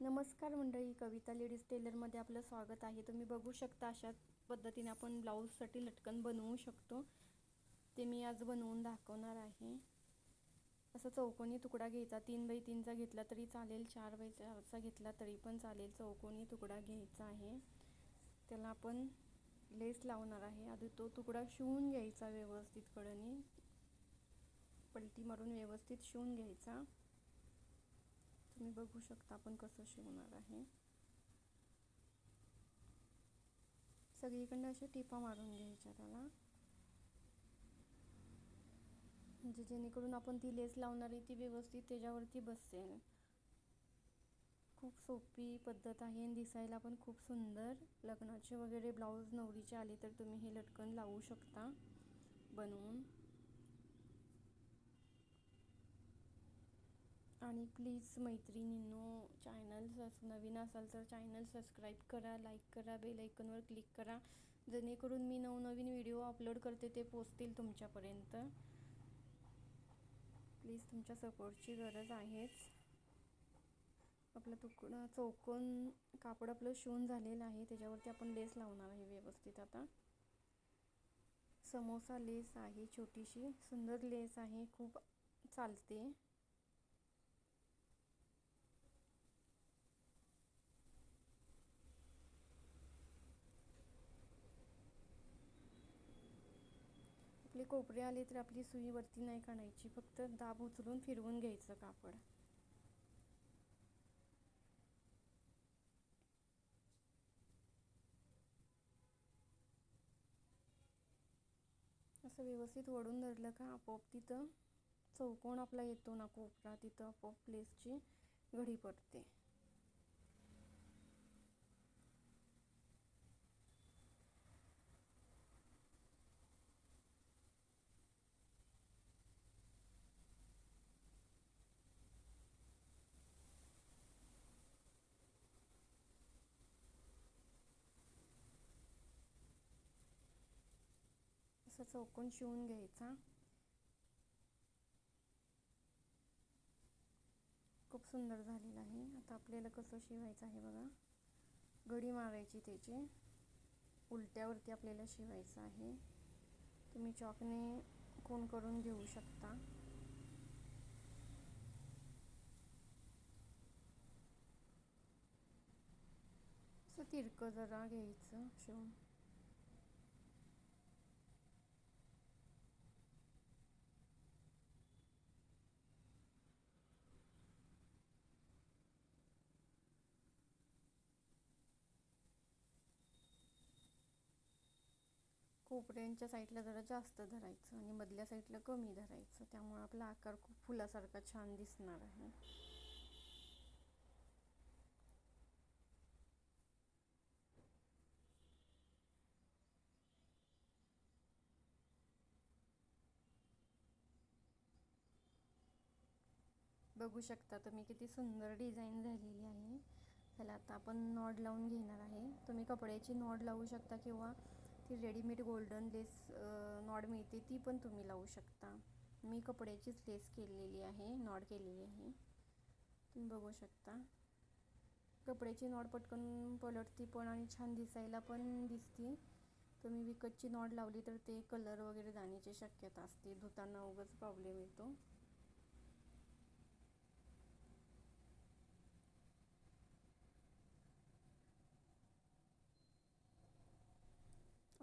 नमस्कार मंडळी कविता लेडीज टेलरमध्ये आपलं स्वागत आहे. तुम्ही बघू शकता अशा पद्धतीने आपण ब्लाऊजसाठी लटकन बनवू शकतो. ते मी आज बनवून दाखवणार आहे. असं चौकोनी तुकडा घ्यायचा. तीन बाई तीनचा घेतला तरी चालेल. चार बाई चारचा घेतला तरी पण चालेल. चौकोनी तुकडा घ्यायचा आहे. त्याला आपण लेस लावणार आहे. आधी तो तुकडा शिवून घ्यायचा व्यवस्थित कडनी. पलटी मारून व्यवस्थित शिवून घ्यायचा. तुम्ही बघू शकता आपण कसं शिवणार आहे. सगळीकडनं अशा टिपा मारून घ्यायच्या त्याला. म्हणजे जेणेकरून आपण ती लेस लावणार आहे ती व्यवस्थित त्याच्यावरती बसेल. खूप सोपी पद्धत आहे आणि दिसायला पण खूप सुंदर. लग्नाचे वगैरे ब्लाऊज नवरीचे आले तर तुम्ही हे लटकन लावू शकता बनवून. आणि प्लीज मैत्रिणींनो चॅनल सस नवीन असाल तर चॅनल सबस्क्राईब करा लाईक करा बेल आयकनवर क्लिक करा. जेणेकरून मी नवनवीन व्हिडिओ अपलोड करते ते पोचतील तुमच्यापर्यंत. प्लीज तुमच्या सपोर्टची गरज आहेच. आपलं तुकडं चौकोन कापड आपलं शिवून झालेलं आहे. त्याच्यावरती आपण लेस लावणार आहे व्यवस्थित आता. समोसा लेस आहे छोटीशी. सुंदर लेस आहे. खूप चालते. कोपरे आले तर आपली सुई वरती नाही काढायची. फक्त दाब उचलून फिरवून घ्यायचं कापड. असं व्यवस्थित वडून धरलं का आपोआप तिथं चौकोन आपला येतो ना कोपरा तिथं आपोआप प्लेसची घडी पडते. असा चौकोन शिवून घ्यायचा. खूप सुंदर झालेलं आहे. आता आपल्याला कसं शिवायचं आहे बघा. घडी मारायची त्याची. उलट्यावरती आपल्याला शिवायचं आहे. तुम्ही चॉकने कोण करून घेऊ शकता. असं तिरकं जरा घ्यायचं शिवून. कोपऱ्यांच्या साईडला जरा जास्त धरायचं आणि मधल्या साईडला कमी धरायचं. त्यामुळे आपला आकार खूप फुलासारखा छान दिसणार आहे. बघू शकता तुम्ही किती सुंदर डिझाईन झालेली आहे. त्याला आता आपण नॉड लावून घेणार आहे. तुम्ही कपड्याची नॉड लावू शकता किंवा ती रेडीमेड गोल्डन लेस नॉड मिळते ती पण तुम्ही लावू शकता. मी कपड्याचीच लेस केलेली आहे नॉड केलेली आहे. तुम्ही बघू शकता. कपड्याची नॉड पटकन पलटती पण आणि छान दिसायला पण दिसते. तुम्ही विकतची नॉड लावली तर ते कलर वगैरे जाण्याची शक्यता असते. धुताना उगाच प्रॉब्लेम येतो.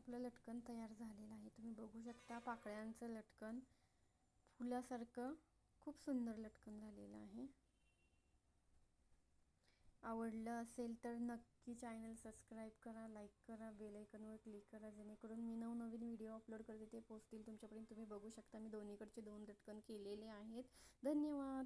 आपलं लटकन तयार झालेलं आहे. तुम्ही बघू शकता पाकळ्यांचं लटकन. फुलासारखं खूप सुंदर लटकन झालेलं आहे. आवडलं असेल तर नक्की चॅनल सबस्क्राईब करा लाईक करा बेलायकनवर क्लिक करा जेणेकरून मी नवनवीन व्हिडिओ अपलोड करते ते पोचतील तुमच्यापर्यंत तुम्ही बघू शकता. मी दोन्हीकडचे दोन लटकन केलेले आहेत. धन्यवाद!